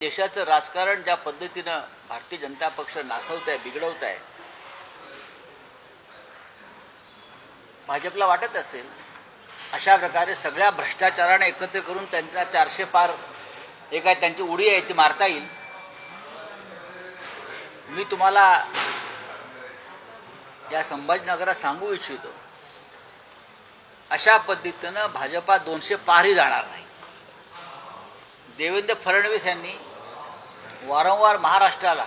देशाचं राजकारण ज्या पद्धतीनं भारतीय जनता पक्ष नासवत आहे बिघडवत आहे भाजपला वाटत असेल अशा प्रकारे सगळ्या भ्रष्टाचाराने एकत्र करून त्यांना चारशे पार एक आहे त्यांची उडी आहे ती मारता येईल. मी तुम्हाला या संभाजीनगरात सांगू इच्छितो अशा पद्धतीनं भाजपा दोनशे पारही जाणार नाही. देवेंद्र फडणवीस यांनी वारंवार महाराष्ट्राला.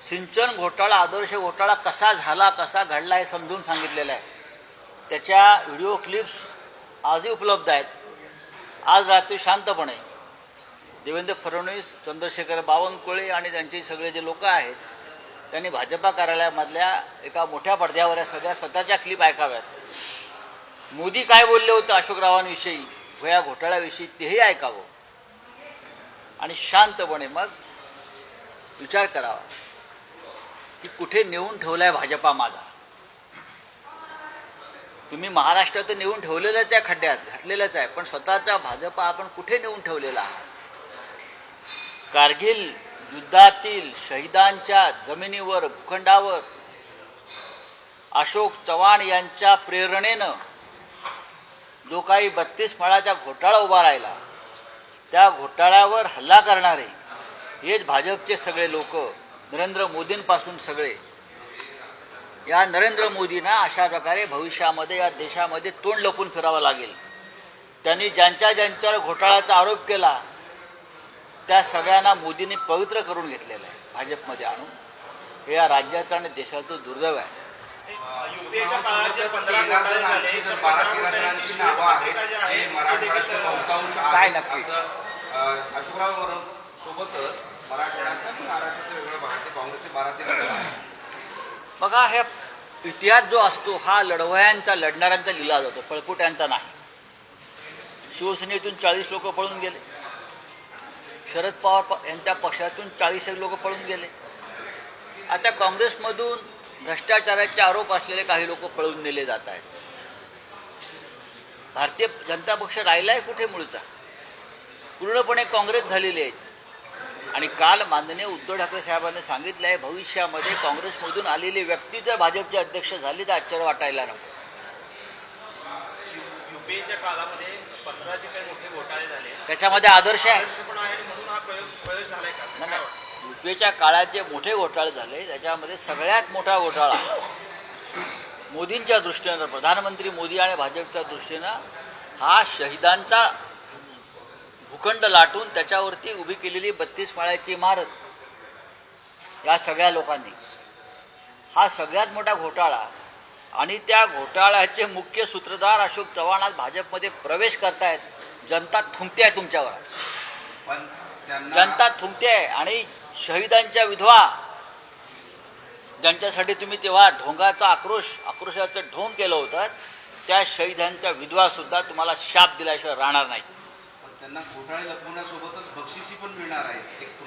सिंचन घोटाळा आदर्श घोटाळा कसा झाला कसा घडला हे समजून सांगितलेलं आहे. त्याच्या व्हिडिओ क्लिप्स आजही उपलब्ध आहेत. आज रात्री शांतपणे. देवेंद्र फडणवीस चंद्रशेखर बावनकुळे आणि त्यांचे सगळे जे लोक आहेत त्यांनी भाजपा कार्यालयामधल्या एका मोठ्या पडद्यावर या सगळ्या स्वतःच्या क्लिप ऐकाव्यात. मोदी काय बोलले होते अशोकरावांविषयी? व या घोटाळ्याविषयी तेही ऐकावं. आणि शांतपणे मग विचार करावा की कुठे नेऊन ठेवलाय भाजपा माझा? तुम्ही महाराष्ट्रात नेऊन ठेवलेलंच आहे खड्ड्यात घातलेलंच आहे पण स्वतःचा भाजपा आपण कुठे नेऊन ठेवलेला आहात? कारगिल युद्धातील शहीदांच्या जमिनीवर भूखंडावर अशोक चव्हाण यांच्या प्रेरणेनं जो काही बत्तीस फळाचा घोटाळा उभा राहिला त्या घोटाळ्यावर हल्ला करणारे हेच भाजपचे सगळे लोक नरेंद्र मोदींपासून सगळे. या नरेंद्र मोदींना अशा प्रकारे भविष्यामध्ये या देशामध्ये तोंड लपून फिरावं लागेल. त्यांनी ज्यांच्या ज्यांच्यावर घोटाळ्याचा आरोप केला त्या सगळ्यांना मोदींनी पवित्र करून घेतलेलं आहे भाजपमध्ये आणून. हे या राज्याचं आणि देशाचं दुर्दैव आहे. युपीएच्या काळात जे पंधरा तेरा घोटाळे जण झाले आणखी तर जर बारा पंधरा तेरा घोटाळ्यांची जणांची नावं आहेत पत्रिका जी जे आहे, ती मराठवाड्यातले देखील बहुतांश काय आहेत. नक्की? असं अं, अशोकराव वरून सोबतच मराठवाड्यात आणि महाराष्ट्राच्या वेगवेगळ्या भागात काँग्रेसचे बारा तेरा जण आहेत. बघा हे इतिहास जो असतो हा लढवयांचा लढणाऱ्यांचा लिहिला जातो पळपुट्यांचा नाही. शिवसेनेतून चाळीस लोक पळून गेले. शरद पवार प- यांच्या पक्षातून चाळीस लोक पळून गेले. आता काँग्रेसमधून भ्रष्टाचाराचे आरोप असलेले काही लोक पळून नेले जात आहेत. भारतीय जनता पक्ष राहिला आहे कुठे मूळचा? पूर्णपणे काँग्रेस झालेली आहे. आणि काल माननीय उद्धव ठाकरे साहेबांनी सांगितलं आहे भविष्यामध्ये काँग्रेसमधून आलेली व्यक्ती जर भाजपचे अध्यक्ष झाली तर आश्चर्य वाटायला नको. युपीएच्या काळामध्ये पंधरा जे काही मोठे घोटाळे झाले. त्याच्यामध्ये आदर्श आहे. नाही, युपीएच्या काळात जे मोठे घोटाळे झाले त्याच्यामध्ये सगळ्यात मोठा घोटाळा मोदींच्या दृष्टीनं प्रधानमंत्री मोदी आणि भाजपच्या दृष्टीनं हा शहिदांचा भूखंड लाटून त्याच्यावरती उभी केलेली बत्तीस माळ्याची इमारत या सगळ्या लोकांनी. हा सगळ्यात मोठा घोटाळा आणि त्या घोटाळ्याचे मुख्य सूत्रधार अशोक चव्हाण आज भाजपमध्ये प्रवेश करतायत. जनता थुंकते आहे तुमच्यावर जनता थुंकते आहे आणि शहीदांच्या विधवा. ज्यांच्यासाठी तुम्ही तेव्हा ढोंगाचा आक्रोश आक्रोशाचं ढोंग केलं होतं त्या शहीदांच्या विधवा सुद्धा तुम्हाला शाप दिल्याशिवाय राहणार नाही. त्यांना घोटाळे लपवण्यासोबतच बक्षिसी पण मिळणार आहे.